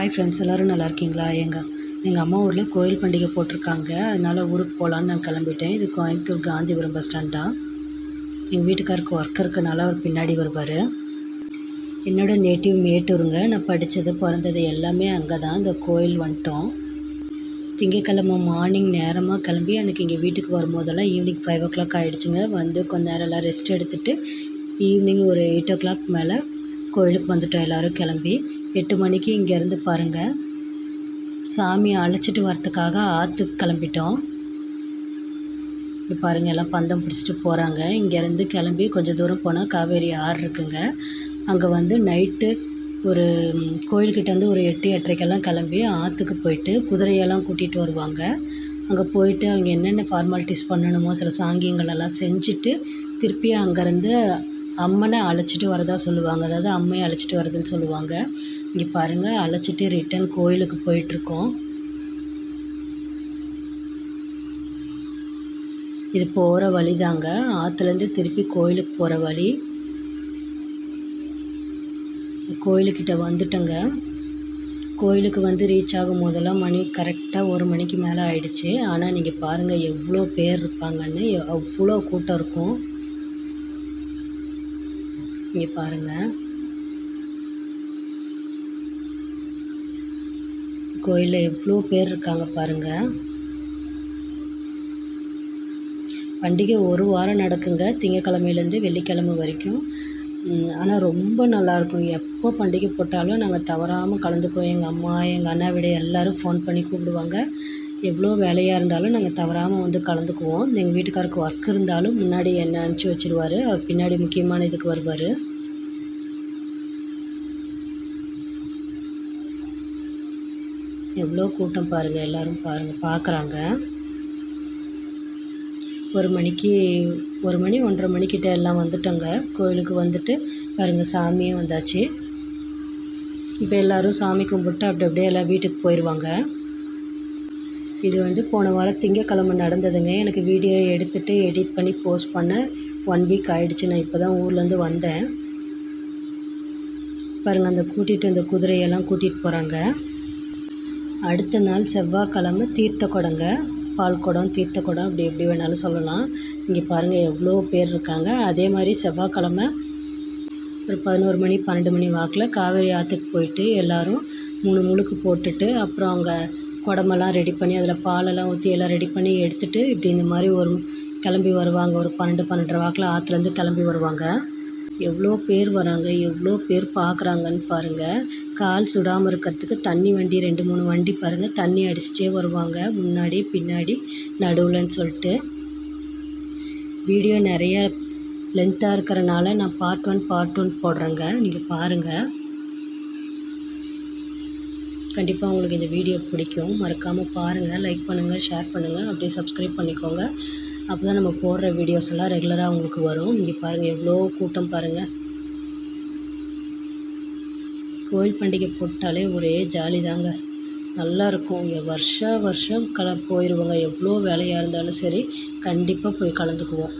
Hi friends எல்லோரும் நல்லா இருக்கீங்களா? எங்கள் எங்கள் அம்மா ஊரில் கோயில் பண்டிகை போட்டிருக்காங்க. அதனால் ஊருக்கு போகலான்னு நான் கிளம்பிட்டேன். இது கோயம்புத்தூர் காந்திபுரம் பஸ் ஸ்டாண்ட் தான். எங்கள் வீட்டுக்காருக்கு ஒர்க் இருக்கனால அவர் பின்னாடி வருவார். என்னோட நேட்டிவ் மேட்டூருங்க. நான் படித்தது பிறந்தது எல்லாமே அங்கே தான் இந்த கோயில் வந்துட்டோம். திங்கக்கிழமை மார்னிங் நேரமாக கிளம்பி எனக்கு இங்கே வீட்டுக்கு வரும்போதெல்லாம் ஈவினிங் ஃபைவ் ஓ கிளாக் ஆகிடுச்சுங்க வந்து கொஞ்ச நேரம் எல்லாம் ரெஸ்ட் எடுத்துகிட்டு ஈவினிங் ஒரு எயிட் ஓ கிளாக் மேலே கோயிலுக்கு வந்துட்டோம் எல்லோரும் கிளம்பி. எட்டு மணிக்கு இங்கேருந்து பாருங்கள் சாமியை அழைச்சிட்டு வரத்துக்காக ஆற்றுக்கு கிளம்பிட்டோம். இப்போ பாருங்கள் எல்லாம் பந்தம் பிடிச்சிட்டு போகிறாங்க இங்கேருந்து கிளம்பி கொஞ்சம் தூரம் போனால் காவேரி ஆறு இருக்குங்க. அங்கே வந்து நைட்டு ஒரு கோயில்கிட்டேருந்து ஒரு எட்டு எட்டரைக்கெல்லாம் கிளம்பி ஆற்றுக்கு போயிட்டு குதிரையெல்லாம் கூட்டிகிட்டு வருவாங்க. அங்கே போயிட்டு அவங்க என்னென்ன ஃபார்மாலிட்டிஸ் பண்ணணுமோ சில சாங்கியங்களெல்லாம் செஞ்சுட்டு திருப்பி அங்கேருந்து அம்மனை அழைச்சிட்டு வரதா சொல்லுவாங்க. அதாவது அம்மையை அழைச்சிட்டு வரதுன்னு சொல்லுவாங்க. இங்கே பாருங்கள் அழைச்சிட்டு ரிட்டன் கோயிலுக்கு போயிட்டுருக்கோம். இது போகிற வழி தாங்க ஆற்றுலேருந்து திருப்பி கோயிலுக்கு போகிற வழி. கோயிலுக்கிட்ட வந்துட்டோங்க. கோயிலுக்கு வந்து ரீச் ஆகும் போதெல்லாம் மணி கரெக்டாக ஒரு மணிக்கு மேலே ஆயிடுச்சு. ஆனால் நீங்கள் பாருங்கள் எவ்வளோ பேர் இருப்பாங்கன்னு அவ்வளோ கூட்டம் இருக்கும். இங்கே பாருங்கள் கோயிலில் எவ்வளோ பேர் இருக்காங்க பாருங்கள் பண்டிகை ஒரு வாரம் நடக்குங்க. திங்கக்கிழமையிலேருந்து வெள்ளிக்கிழமை வரைக்கும். ஆனால் ரொம்ப நல்லாயிருக்கும் எப்போ பண்டிகை போட்டாலும் நாங்கள் தவறாமல் கலந்துக்குவோம் எங்கள் அம்மா எங்கள் அண்ணா விட எல்லோரும் ஃபோன் பண்ணி கூப்பிடுவாங்க. எவ்வளோ வேலையாக இருந்தாலும் நாங்கள் தவறாமல் வந்து கலந்துக்குவோம். எங்கள் வீட்டுக்காருக்கு ஒர்க் இருந்தாலும் முன்னாடி என்னை அனுப்பிச்சி வச்சிருவார். அவர் பின்னாடி முக்கியமான இதுக்கு வருவார். எவ்வளோ கூட்டம் பாருங்கள் எல்லோரும் பாருங்கள் பார்க்குறாங்க. ஒரு மணிக்கு ஒரு மணி ஒன்றரை மணிக்கிட்ட எல்லாம் வந்துட்டோங்க. கோயிலுக்கு வந்துட்டு பாருங்கள் சாமியும் வந்தாச்சு. இப்போ எல்லோரும் சாமி கும்பிட்டு அப்படி அப்படியே எல்லாம் வீட்டுக்கு போயிடுவாங்க இது வந்து போன வாரம் திங்கக்கிழமை நடந்ததுங்க. எனக்கு வீடியோ எடுத்துகிட்டு எடிட் பண்ணி போஸ்ட் பண்ண ஒன் வீக் ஆகிடுச்சு நான் இப்போ தான் ஊர்லேருந்து வந்தேன். பாருங்கள் அந்த கூட்டிகிட்டு அந்த குதிரையெல்லாம் கூட்டிகிட்டு போகிறாங்க அடுத்த நாள் செவ்வாய்க்கிழமை தீர்த்த குடங்க பால் குடம் தீர்த்த குடம் அப்படி எப்படி வேணாலும் சொல்லலாம். இங்கே பாருங்கள் எவ்வளோ பேர் இருக்காங்க. அதே மாதிரி செவ்வாய்க்கிழமை ஒரு பதினோரு மணி பன்னெண்டு மணி வாக்கில் காவேரி ஆற்றுக்கு போயிட்டு எல்லோரும் மூணு முழுக்கு போட்டுட்டு அப்புறம் அங்கே குடமெல்லாம் ரெடி பண்ணி அதில் பாலெல்லாம் ஊற்றி எல்லாம் ரெடி பண்ணி எடுத்துகிட்டு இப்படி இந்த மாதிரி ஒரு கிளம்பி வருவாங்க. ஒரு பன்னெண்டு பன்னெண்டரை வாக்கில் ஆற்றுலேருந்து கிளம்பி வருவாங்க. எவ்வளோ பேர் வராங்க எவ்வளோ பேர் பார்க்குறாங்கன்னு பாருங்கள் கால் சுடாமல் இருக்கிறதுக்கு தண்ணி வண்டி ரெண்டு மூணு வண்டி பாருங்கள் தண்ணி அடிச்சிட்டே வருவாங்க. முன்னாடி பின்னாடி நடுவில்னு சொல்லிட்டு. வீடியோ நிறைய லென்த்தாக இருக்கிறனால நான் பார்ட் ஒன் பார்ட் ஒன் போடுறேங்க. நீங்கள் பாருங்கள் கண்டிப்பாக உங்களுக்கு இந்த வீடியோ பிடிக்கும். மறக்காமல் பாருங்கள் லைக் பண்ணுங்கள் ஷேர் பண்ணுங்கள் அப்படியே சப்ஸ்கிரைப் பண்ணிக்கோங்க. அப்போ தான் நம்ம போடுற வீடியோஸ் எல்லாம் ரெகுலராக உங்களுக்கு வரும். இங்கே பாருங்கள் எவ்வளோ கூட்டம் பாருங்கள் கோயில் பண்டிகை போட்டாலே ஒரே ஜாலி தாங்க. நல்லாயிருக்கும் வருஷா வருஷம் கல போயிடுவோங்க எவ்வளோ வேலையாக இருந்தாலும் சரி கண்டிப்பாக போய் கலந்துக்குவோம்.